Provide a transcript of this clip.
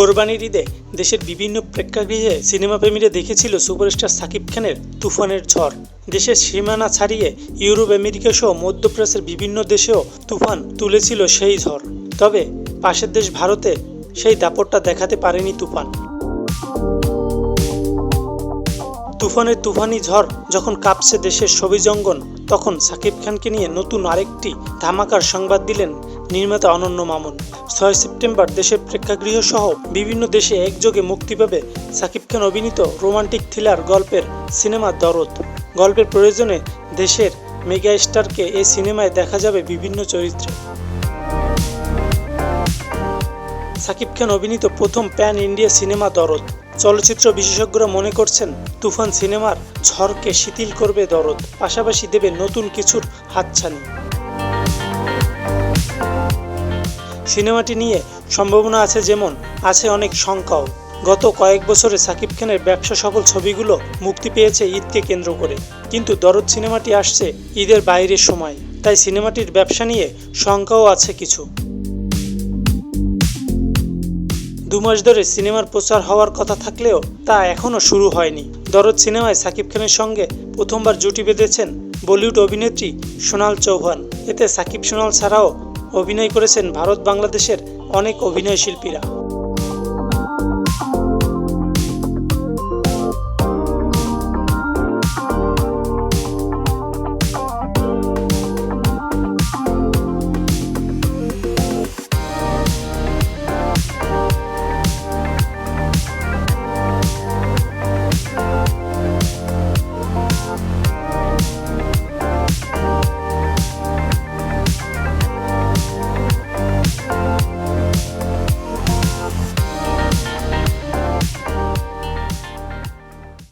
কোরবানির ঈদে দেশের বিভিন্ন প্রেক্ষাগৃহে সিনেমা প্রেমীরা দেখেছিল সুপারস্টার সাকিব খানের তুফানের ঝড়। দেশের সীমানা ছাড়িয়ে ইউরোপ, আমেরিকা সহ মধ্যপ্রাচ্যের বিভিন্ন দেশেও তুফান তুলেছিল সেই ঝড়। তবে পাশের দেশ ভারতে সেই দাপটটা দেখাতে পারেনি তুফান। তুফানের তুফানি ঝড় যখন কাঁপছে দেশের ছবি জঙ্গন, তখন সাকিব খানকে নিয়ে নতুন আরেকটি ধামাকার সংবাদ দিলেন নির্মাতা অনন্য মামুন। ছয় সেপ্টেম্বর দেশের প্রেক্ষাগৃহ সহ বিভিন্ন দেশে একযোগে মুক্তি পাবে সাকিব খান অভিনীত রোমান্টিক থ্রিলার গল্পের সিনেমা দরদ। গল্পের প্রয়োজনে দেশের মেগা স্টারকে এই সিনেমায় দেখা যাবে বিভিন্ন চরিত্রে। সাকিব খান অভিনীত প্রথম প্যান ইন্ডিয়া সিনেমা দরদ। চলচ্চিত্র বিশেষজ্ঞরা মনে করছেন, তুফান সিনেমার ঝড়কে শিথিল করবে দরদ। পাশাপাশি দেবে নতুন কিছুর হাতছানি। সিনেমাটি নিয়ে সম্ভাবনা আছে যেমন, আছে অনেক শঙ্কাও গত কয়েক বছরে সাকিব খানের ব্যবসা সফল ছবিগুলো মুক্তি পেয়েছে ঈদকে কেন্দ্র করে। কিন্তু দরদ সিনেমাটি আসছে ঈদের বাইরের সময়, তাই সিনেমাটির ব্যবসা নিয়ে শঙ্কাও আছে কিছু। দু মাস ধরে সিনেমার প্রচার হওয়ার কথা থাকলেও তা এখনও শুরু হয়নি। দরদ সিনেমায় সাকিব খানের সঙ্গে প্রথমবার জুটি বেঁধেছেন বলিউড অভিনেত্রী সোনাল চৌহান। এতে সাকিব সোনাল ছাড়াও অভিনয় করেছেন ভারত বাংলাদেশের অনেক অভিনয় শিল্পীরা।